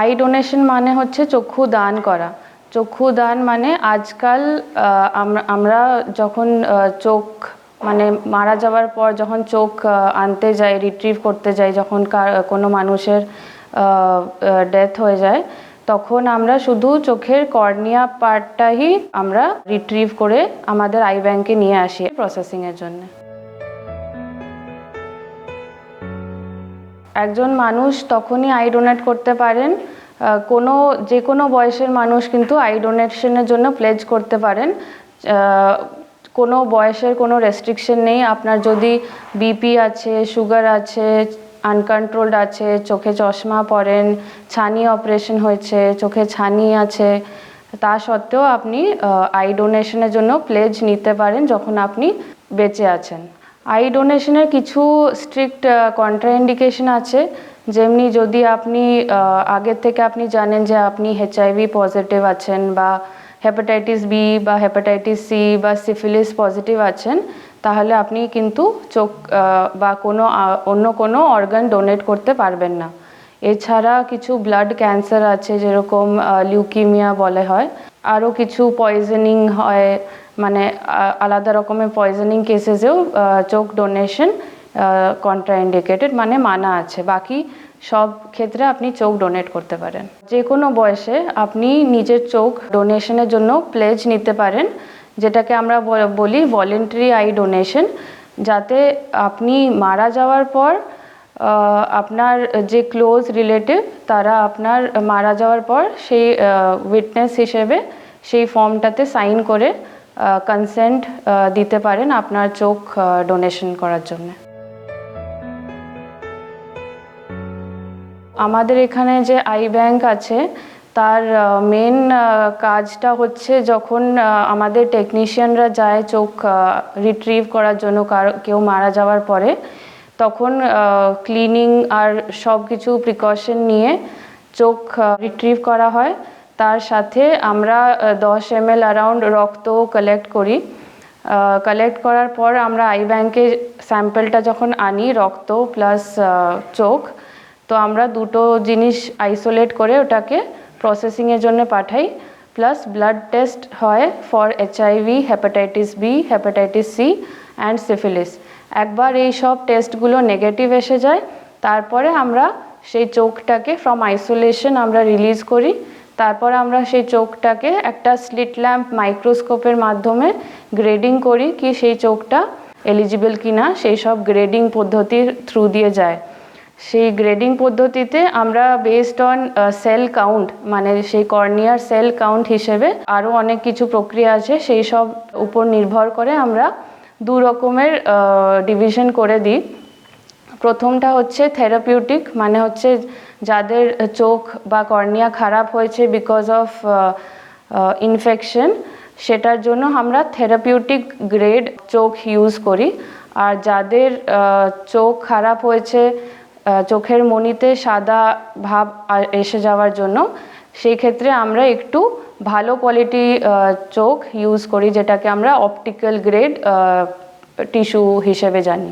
Eye donation মানে হচ্ছে চক্ষু দান করা। চক্ষু দান মানে আজকাল আমরা- যখন চোখ মানে মারা যাওয়ার পর যখন চোখ আনতে যাই রিট্রিভ করতে যাই, যখন কোনো মানুষের ডেথ হয়ে যায়, তখন আমরা শুধু চোখের কর্নিয়া পার্টটাই আমরা রিট্রিভ করে আমাদের আই ব্যাংকে নিয়ে আসি প্রসেসিংয়ের জন্য। একজন মানুষ তখনই আই ডোনেট করতে পারেন কোনো, যে কোনো বয়সের মানুষ কিন্তু আই ডোনেশনের জন্য প্লেজ করতে পারেন। কোনো বয়সের কোনো রেস্ট্রিকশন নেই। আপনার যদি বিপি আছে, সুগার আছে, আনকন্ট্রোলড আছে, চোখে চশমা পরেন, ছানি অপারেশন হয়েছে, চোখে ছানি আছে, তা সত্ত্বেও আপনি আই ডোনেশনের জন্য প্লেজ নিতে পারেন যখন আপনি বেঁচে আছেন। আই ডোনেশনের কিছু স্ট্রিক্ট কন্ট্রাইন্ডিকেশন আছে। যেমনি যদি আপনি আগের থেকে আপনি জানেন যে আপনি এইচআইভি পজিটিভ আছেন বা হেপাটাইটিস বি বা হেপাটাইটিস সি বা সিফিলিস পজিটিভ আছেন, তাহলে আপনি কিন্তু চোখ বা কোনো অন্য কোনো অর্গান ডোনেট করতে পারবেন না। এছাড়া কিছু ব্লাড ক্যান্সার আছে, যেরকম লিউকিমিয়া বলে হয়। আরও কিছু পয়জনিং হয় মানে আলাদা রকমের পয়জনিং কেসেসেও চোখ ডোনেশন কন্ট্রাইন্ডিকেটেড মানে মানা আছে। বাকি সব ক্ষেত্রে আপনি চোখ ডোনেট করতে পারেন। যে কোনো বয়সে আপনি নিজের চোখ ডোনেশনের জন্য প্লেজ নিতে পারেন, যেটাকে আমরা বলি ভলেন্টারি আই ডোনেশন যাতে আপনি মারা যাওয়ার পর আপনার যে ক্লোজ রিলেটিভ তারা আপনার মারা যাওয়ার পর সেই উইটনেস হিসেবে সেই ফর্মটাতে সাইন করে কনসেন্ট দিতে পারেন আপনার চোখ ডোনেশন করার জন্য। আমাদের এখানে যে আই ব্যাংক আছে, তার মেন কাজটা হচ্ছে যখন আমাদের টেকনিশিয়ানরা যায় চোখ রিট্রিভ করার জন্য কেউ মারা যাওয়ার পরে, তখন ক্লিনিং আর সব কিছু প্রিকশন নিয়ে চোখ রিট্রিভ করা হয়। তার সাথে আমরা দশ এম এল অ্যারাউন্ড রক্ত কালেক্ট করি। কালেক্ট করার পর আমরা আই ব্যাংকে স্যাম্পেলটা যখন আনি, রক্ত প্লাস চোখ, তো আমরা দুটো জিনিস আইসোলেট করে ওটাকে প্রসেসিংয়ের জন্য পাঠাই। প্লাস ব্লাড টেস্ট হয় for HIV hepatitis B hepatitis C and syphilis একবার এই সব টেস্টগুলো নেগেটিভ এসে যায়, তারপরে আমরা সেই চোখটাকে ফ্রম আইসোলেশন আমরা রিলিজ করি। তারপর আমরা সেই চোখটাকে একটা স্লিট ল্যাম্প মাইক্রোস্কোপের মাধ্যমে গ্রেডিং করি কি সেই চোখটা এলিজিবল কিনা, সেই সব গ্রেডিং পদ্ধতির থ্রু দিয়ে যায়। সেই গ্রেডিং পদ্ধতিতে আমরা বেসড অন সেল কাউন্ট মানে সেই কর্নিয়ার সেল কাউন্ট হিসেবে আরও অনেক কিছু প্রক্রিয়া আছে, সেই সব উপর নির্ভর করে আমরা দু রকমের ডিভিশন করে দিই। প্রথমটা হচ্ছে থেরাপিউটিক মানে হচ্ছে যাদের চোখ বা কর্নিয়া খারাপ হয়েছে বিকজ অফ ইনফেকশন সেটার জন্য আমরা থেরাপিউটিক গ্রেড চোখ ইউজ করি। আর যাদের চোখ খারাপ হয়েছে চোখের মনিতে সাদা ভাব এসে যাওয়ার জন্য, সেই ক্ষেত্রে আমরা একটু ভালো কোয়ালিটি চোখ ইউজ করি, যেটাকে আমরা অপটিক্যাল গ্রেড টিস্যু হিসেবে জানি।